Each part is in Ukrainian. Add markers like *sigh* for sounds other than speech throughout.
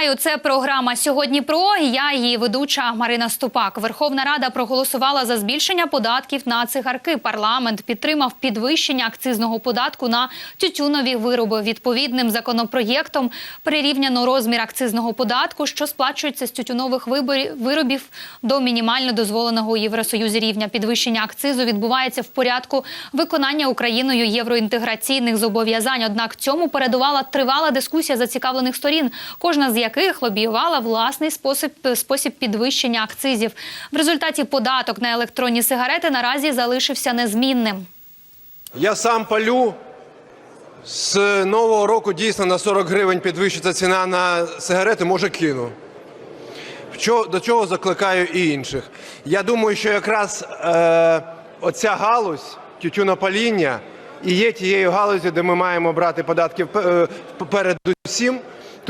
Вітаю, це програма сьогодні. Про я її ведуча Марина Ступак. Верховна Рада проголосувала за збільшення податків на цигарки. Парламент підтримав підвищення акцизного податку на тютюнові вироби. Відповідним законопроєктом прирівняно розмір акцизного податку, що сплачується з тютюнових виробів до мінімально дозволеного у Євросоюзі рівня. Підвищення акцизу відбувається в порядку виконання Україною євроінтеграційних зобов'язань. Однак цьому передувала тривала дискусія зацікавлених сторін. Кожна з яких лобіювала власний спосіб спосіб підвищення акцизів. В результаті податок на електронні сигарети наразі залишився незмінним. Я сам палю. З нового року дійсно на 40 гривень підвищиться ціна на сигарети, може кину. До чого закликаю і інших. Я думаю, що якраз е, оця галузь тютюнопаління і є тією галузю, де ми маємо брати податки е, перед усім.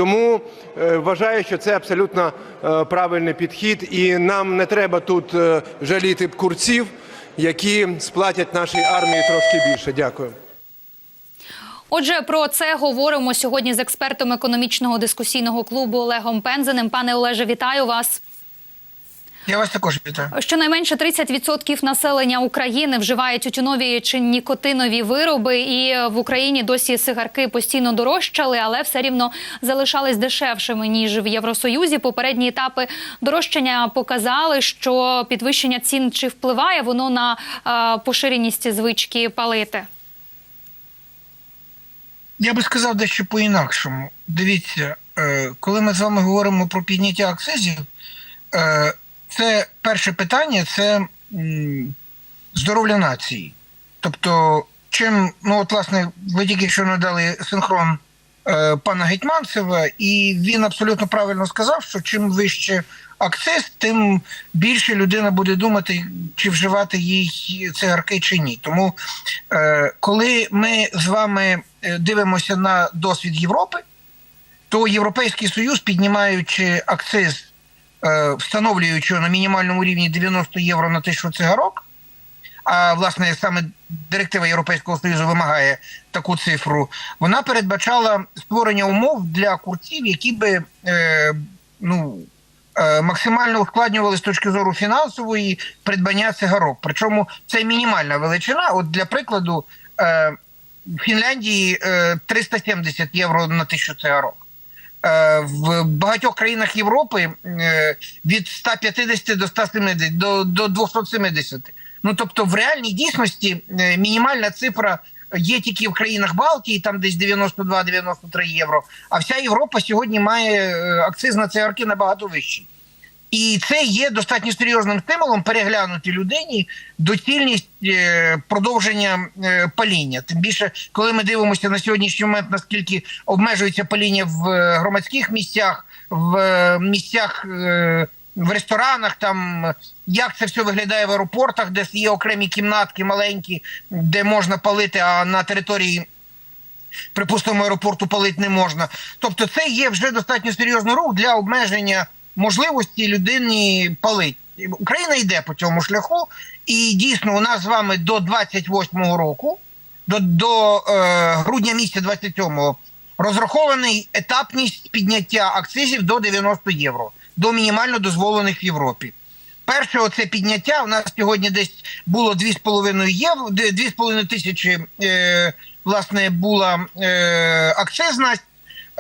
Тому е, вважаю, що це абсолютно е, правильний підхід, і нам не треба тут е, жаліти курців, які сплатять нашій армії трошки більше. Дякую. Отже, про це говоримо сьогодні з експертом економічного дискусійного клубу Олегом Пензеним. Пане Олеже, вітаю вас. Я вас також вітаю. Щонайменше 30% населення України вживає тютюнові чи нікотинові вироби, і в Україні досі сигарки постійно дорожчали, але все рівно залишались дешевшими ніж в Євросоюзі. Попередні етапи дорожчання показали, що підвищення цін чи впливає воно на е, поширеність звички палити. Я би сказав дещо по-інакшому. Дивіться, е, коли ми з вами говоримо про підняття акцизів, е, це перше питання це здоров'я нації. Тобто, чим, ну от власне, ви тільки що надали синхрон е, пана Гетьманцева, і він абсолютно правильно сказав, що чим вище акциз, тим більше людина буде думати, чи вживати їй цигарки чи ні. Тому, е, коли ми з вами е, дивимося на досвід Європи, то Європейський Союз, піднімаючи акциз, встановлюючи на мінімальному рівні 90 євро на тисячу цигарок, а власне саме директива Європейського Союзу вимагає таку цифру, вона передбачала створення умов для курців, які би е, ну, е, максимально ускладнювали з точки зору фінансової придбання цигарок. Причому це мінімальна величина. От для прикладу, е, в Фінляндії е, 370 євро на тисячу цигарок. Е, В багатьох країнах Європи е, від 150 до 170, до, до 270. Ну тобто, в реальній дійсності е, мінімальна цифра є тільки в країнах Балтії, там десь 92-93 євро. А вся Європа сьогодні має акцизна акциз на цигарки набагато вищий. І це є достатньо серйозним стимулом переглянути людині доцільність е, продовження е, паління. Тим більше, коли ми дивимося на сьогоднішній момент, наскільки обмежується паління в е, громадських місцях, в місцях. В ресторанах там як це все виглядає в аеропортах, де є окремі кімнатки маленькі, де можна палити, а на території припустимо, аеропорту палити не можна. Тобто, це є вже достатньо серйозний рух для обмеження можливості людині палити. Україна йде по цьому шляху, і дійсно у нас з вами до 28-го року, до, до е, грудня місяця 27-го, розрахований етапність підняття акцизів до 90 євро, до мінімально дозволених в Європі. Перше оце підняття у нас сьогодні десь було 2,5 євро, 2,5 тисячі е, власне була е, акцизність.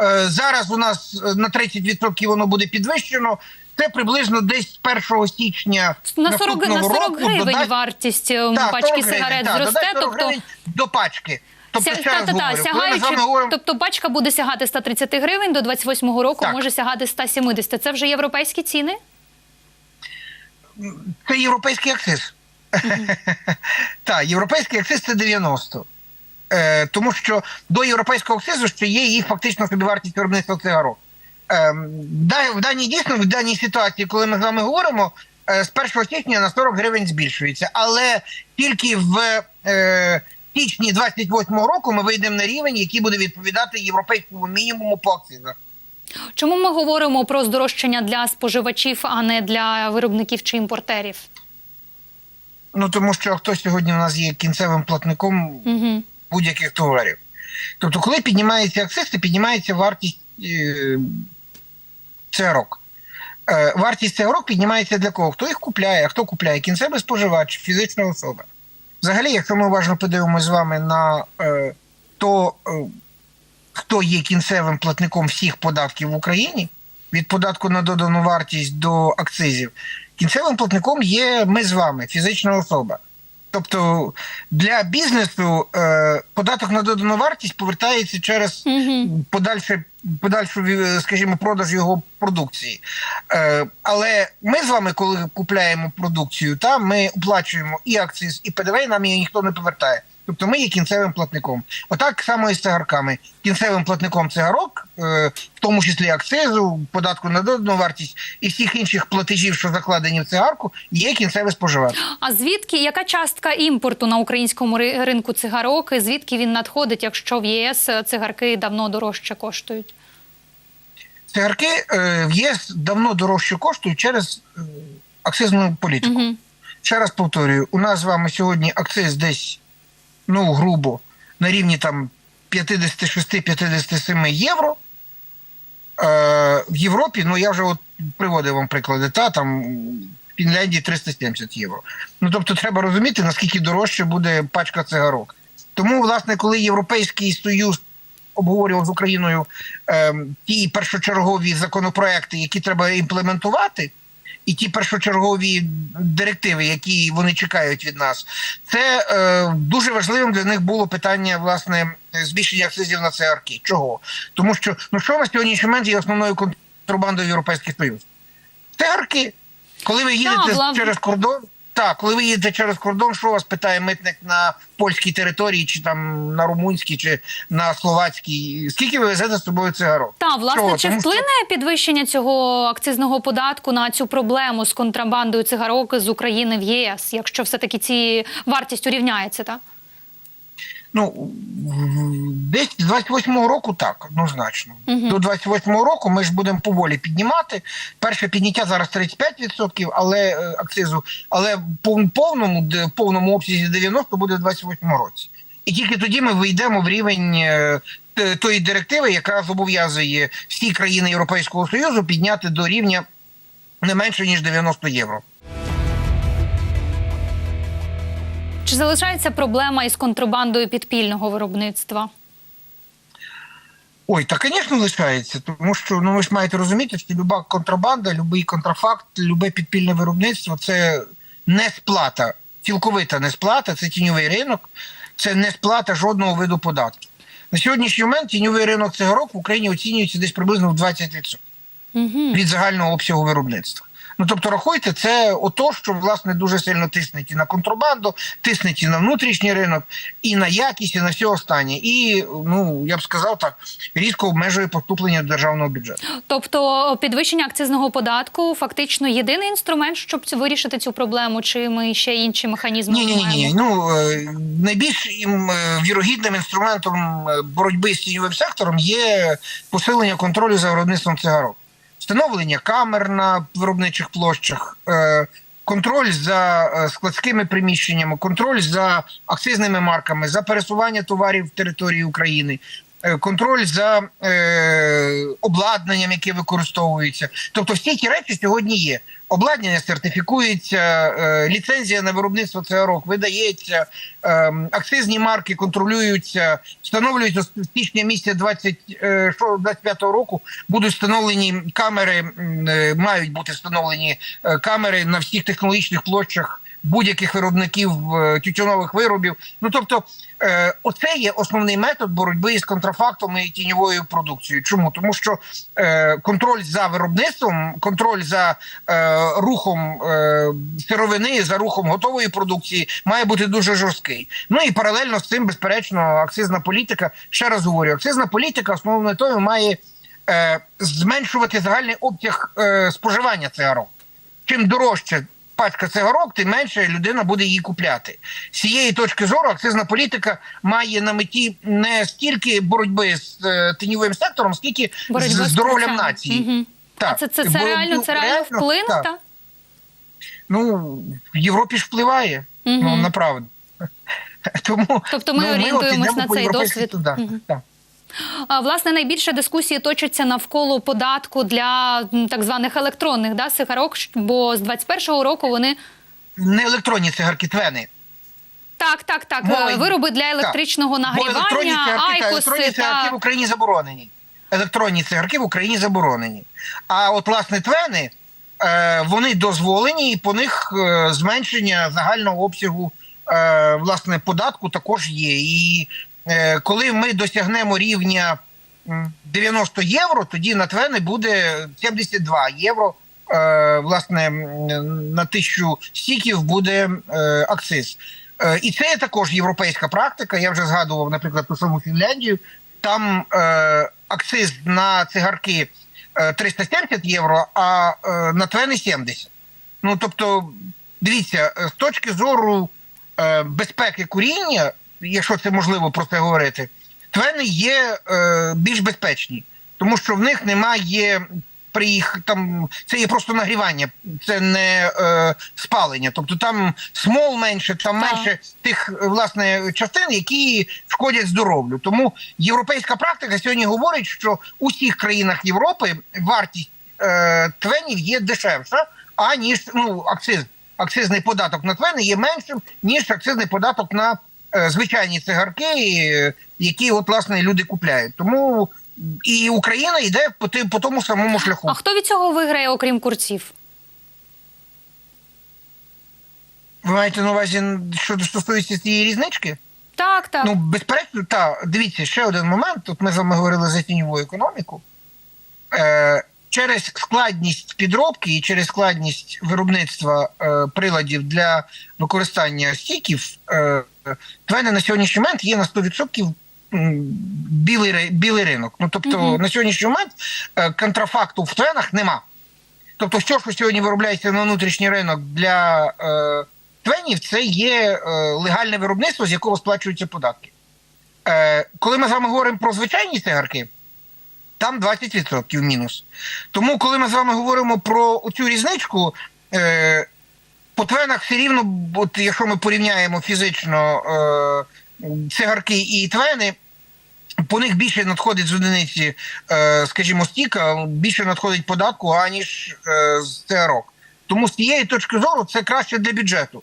Е, зараз у нас на 30% воно буде підвищено. Це приблизно десь 1 січня На 40, на 40 року гривень додасть- вартість е, Так, пачки 40 гривень, сигарет так, зросте. додасть 40 Тобто до пачки. Тобто, Ся- сягаючи, говоримо... тобто пачка буде сягати 130 гривень, до 28-го року Так. може сягати 170. Це вже європейські ціни? Це європейський акциз. *laughs* Так, європейський акциз це 90. Е, тому що до європейського акцизу ще є їх фактично собівартість виробництва цигарок. Е, в даній дійсно, в даній ситуації, коли ми з вами говоримо, е, з 1 січня на 40 гривень збільшується. Але тільки в е, січні 28-го року ми вийдемо на рівень, який буде відповідати європейському мінімуму по акцизах. Чому ми говоримо про здорожчання для споживачів, а не для виробників чи імпортерів? Ну тому що хто сьогодні в нас є кінцевим платником Угу. Будь-яких товарів. Тобто, коли піднімається акциз, то піднімається вартість е, цигарок. Е, Вартість цигарок піднімається для кого? Хто їх купляє? А хто купляє? Кінцевий споживач, фізична особа. Взагалі, якщо ми уважно подивимося з вами на е, то, е, хто є кінцевим платником всіх податків в Україні, від податку на додану вартість до акцизів, кінцевим платником є ми з вами, фізична особа. Тобто для бізнесу е, податок на додану вартість повертається через Угу. подальше, подальшу, е, скажімо, продаж його продукції. Е, але ми з вами, коли купляємо продукцію, та ми оплачуємо і акциз, і ПДВ, і нам її ніхто не повертає. Тобто ми є кінцевим платником. Отак само і з цигарками. Кінцевим платником цигарок, в тому числі акцизу, податку на додану вартість і всіх інших платежів, що закладені в цигарку, є кінцевий споживач. А звідки яка частка імпорту на українському ринку цигарок? І звідки він надходить, якщо в ЄС цигарки давно дорожче коштують? Цигарки е, в ЄС давно дорожче коштують через е, акцизну політику. Угу. Ще раз повторюю, у нас з вами сьогодні акциз десь, ну, грубо, на рівні там 56-57 євро. Е, в Європі, ну я вже от приводив вам приклади, та там в Фінляндії 370 євро. Ну тобто треба розуміти, наскільки дорожче буде пачка цигарок. Тому, власне, коли Європейський Союз обговорював з Україною е, ті першочергові законопроекти, які треба імплементувати, і ті першочергові директиви, які вони чекають від нас, це е, дуже важливим для них було питання власне збільшення акцизів на цигарки. Чого? Тому що ну що на сьогоднішній момент є основною контрабандою Європейський Союз? Цигарки. Коли ви їдете да, через кордон, так, коли ви їдете через кордон, що вас питає митник на польській території, чи там на румунській, чи на словацькій, скільки ви везете з собою цигарок? Та власне, Чого? чи Тому що- вплине підвищення цього акцизного податку на цю проблему з контрабандою цигарок з України в ЄС, якщо все таки ці вартість урівняється, так? Ну десь з 28-го року так, однозначно. Мгм. До 28-го року ми ж будемо поволі піднімати. Перше підняття зараз 35%, але е, акцизу, але в повному в повному обсязі 90 буде в 28-му році. І тільки тоді ми вийдемо в рівень е, тої директиви, яка зобов'язує всі країни Європейського Союзу підняти до рівня не менше ніж 90 євро. Чи залишається проблема із контрабандою підпільного виробництва? Ой, та, звісно, лишається, тому що ну ви ж маєте розуміти, що люба контрабанда, будь-який контрафакт, любе підпільне виробництво це не сплата, цілковита не сплата, це тіньовий ринок, це не сплата жодного виду податків. На сьогоднішній момент тіньовий ринок цигарок в Україні оцінюється десь приблизно в 20% Угу. від загального обсягу виробництва. Ну тобто, рахуйте, це ото, що власне дуже сильно тиснеть і на контрабанду, тиснеть і на внутрішній ринок, і на якість, і на все останнє. І ну я б сказав так, різко обмежує поступлення державного бюджету. Тобто підвищення акцизного податку фактично єдиний інструмент, щоб вирішити цю проблему, чи ми ще інші механізми Ні, ні, ні, ні. Ну е, найбільш е, вірогідним інструментом е, боротьби з тіньовим сектором є посилення контролю за виробництвом цигарок, встановлення камер на виробничих площах. е, Контроль за е, складськими приміщеннями, контроль за акцизними марками, за пересування товарів в території України, е, контроль за е, обладнанням, яке використовується. Тобто, всі ті речі сьогодні є. Обладнання сертифікується, е, ліцензія на виробництво цигарок видається, е, акцизні марки контролюються, встановлюються з січня місяця 20, е, що 25 року. Будуть встановлені камери, е, мають бути встановлені е, камери на всіх технологічних площах будь-яких виробників е, тютюнових виробів. Ну тобто, е, оце є основний метод боротьби з контрафактом і тіньовою продукцією. Чому? Тому що е, контроль за виробництвом, контроль за рухом сировини, за рухом готової продукції має бути дуже жорсткий. Ну і паралельно з цим, безперечно, акцизна політика. Ще раз говорю, акцизна політика основною метою має зменшувати загальний обсяг е, споживання цигарок. Чим дорожче пачка цигарок, тим менше людина буде її купляти. З цієї точки зору акцизна політика має на меті не стільки боротьби з е, тіньовим сектором, скільки Боротьба з здоров'ям нації. Мгм. Так. А це, це, це Бо, реально, ну, це реально вплине, так. Ну, в Європі ж впливає. Мгм. Ну, направду. *laughs* Тому Тобто ми ну, орієнтуємось на цей досвід. судах. Мгм. Так. Власне, найбільше дискусії точаться навколо податку для так званих електронних да, сигарок, бо з 21-го року вони Не електронні цигарки, твени. так, так, так, е, вироби для Так. електричного Бо електронні нагрівання, цигарки, та, електронні айкоси цигарки в Україні заборонені. Електронні цигарки в Україні заборонені. А от, власне, твени, е, вони дозволені, і по них е, зменшення загального обсягу власне, податку також є. І коли ми досягнемо рівня 90 євро, тоді на твени буде 72 євро. Е, власне, на тисячу стіків буде е, акциз. Е, І це також європейська практика. Я вже згадував, наприклад, ту саму Фінляндію. Там е, акциз на цигарки е, 370 євро, а е, на твени 70. Ну тобто, дивіться, е, з точки зору е, безпеки куріння, якщо це можливо про це говорити, твени є е, більш безпечні, тому що в них немає при їх там це є просто нагрівання, це не е, спалення. Тобто там смол менше, там Так. менше тих е, власне частин, які шкодять здоров'ю. Тому європейська практика сьогодні говорить, що у всіх країнах Європи вартість е, твенів є дешевша, аніж ну акциз. Акцизний податок на твени є меншим, ніж акцизний податок на звичайні цигарки, е, які от власне люди купляють. Тому і Україна йде по по тому самому шляху. а хто від цього виграє, окрім курців? Ви маєте на увазі, що стосується цієї різнички? Так, так. Ну, безперечно, так. Дивіться, ще один момент. Тут ми з вами говорили за тіньову економіку. Е, через складність підробки і через складність виробництва е, приладів для використання стіків, е, твени на сьогоднішній момент є на 100% білий, білий ринок. Ну, тобто, Мгм. на сьогоднішній момент е, контрафакту в твенах нема. Тобто, все, що сьогодні виробляється на внутрішній ринок для е, твенів, це є е, легальне виробництво, з якого сплачуються податки. Е, коли ми з вами говоримо про звичайні цигарки, там 20% мінус. Тому, коли ми з вами говоримо про цю різничку, е, по твенах все рівно, от якщо ми порівняємо фізично е, цигарки і твени, по них більше надходить з одиниці, е, скажімо, стіка, більше надходить податку, аніж е, з цигарок. Тому з цієї точки зору це краще для бюджету.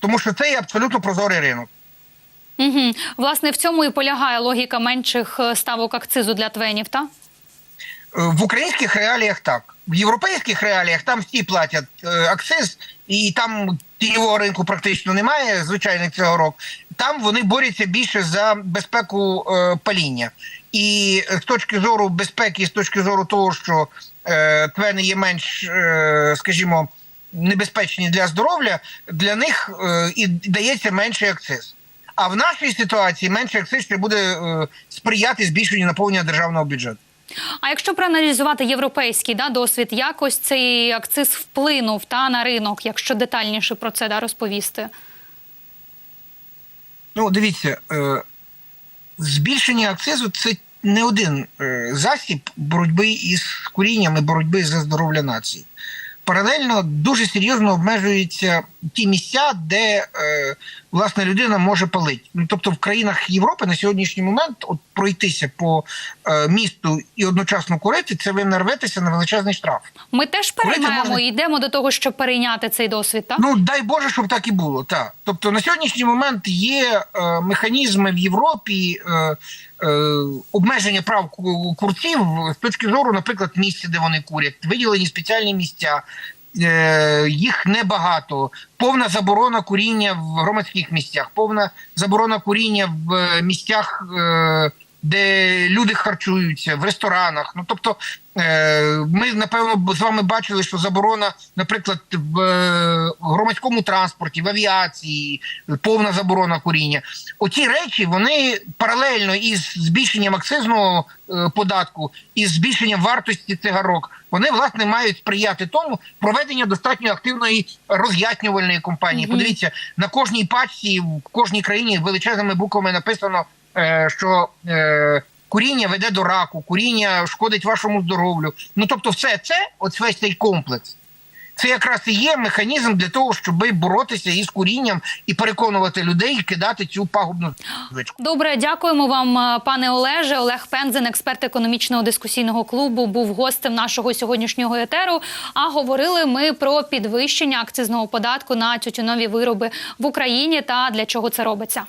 Тому що це є абсолютно прозорий ринок. Угу. Власне, в цьому і полягає логіка менших е, ставок акцизу для твенів, так? В українських реаліях так. В європейських реаліях там всі платять акциз, і там тіньового ринку практично немає, звичайних цигарок. Там вони борються більше за безпеку е, паління. І з точки зору безпеки, з точки зору того, що е, твени є менш, е, скажімо, небезпечні для здоров'я, для них е, і дається менший акциз. А в нашій ситуації менший акциз ще буде е, сприяти збільшенню наповнення державного бюджету. А якщо проаналізувати європейський да, досвід, якось цей акциз вплинув та на ринок, якщо детальніше про це да, розповісти? Ну, дивіться, е, збільшення акцизу це не один е, засіб боротьби із курінням боротьби за здоров'я нації. Паралельно дуже серйозно обмежуються ті місця, де е, власне людина може палити. Ну тобто в країнах Європи на сьогоднішній момент от пройтися по е, місту і одночасно курити, це ви нарветеся на величезний штраф. Ми теж переймаємо можна- і йдемо до того, щоб перейняти цей досвід, так? Ну дай Боже, щоб так і було. Так. Тобто на сьогоднішній момент є е, механізми в Європі е, е, обмеження прав ку- курців з точки зору, наприклад, місця, де вони курять, виділені спеціальні місця. Е, їх небагато. Повна заборона куріння в громадських місцях, повна заборона куріння в е, місцях, е, де люди харчуються, в ресторанах. Ну тобто, ми напевно з вами бачили, що заборона, наприклад, в е, громадському транспорті, в авіації, повна заборона куріння. Оці речі вони паралельно із збільшенням акцизного е, податку і збільшенням вартості цигарок, вони власне мають сприяти тому проведення достатньо активної роз'яснювальної кампанії. Мгм. Подивіться на кожній пачці в кожній країні величезними буквами написано, е, що е, куріння веде до раку, куріння шкодить вашому здоров'ю. Ну тобто, все це, от весь цей комплекс. Це якраз і є механізм для того, щоб боротися із курінням і переконувати людей кидати цю пагубну звичку. Добре, дякуємо вам, е, пане Олеже. Олег Пензен, експерт економічного дискусійного клубу, був гостем нашого сьогоднішнього етеру. А говорили ми про підвищення акцизного податку на тютюнові вироби в Україні та для чого це робиться.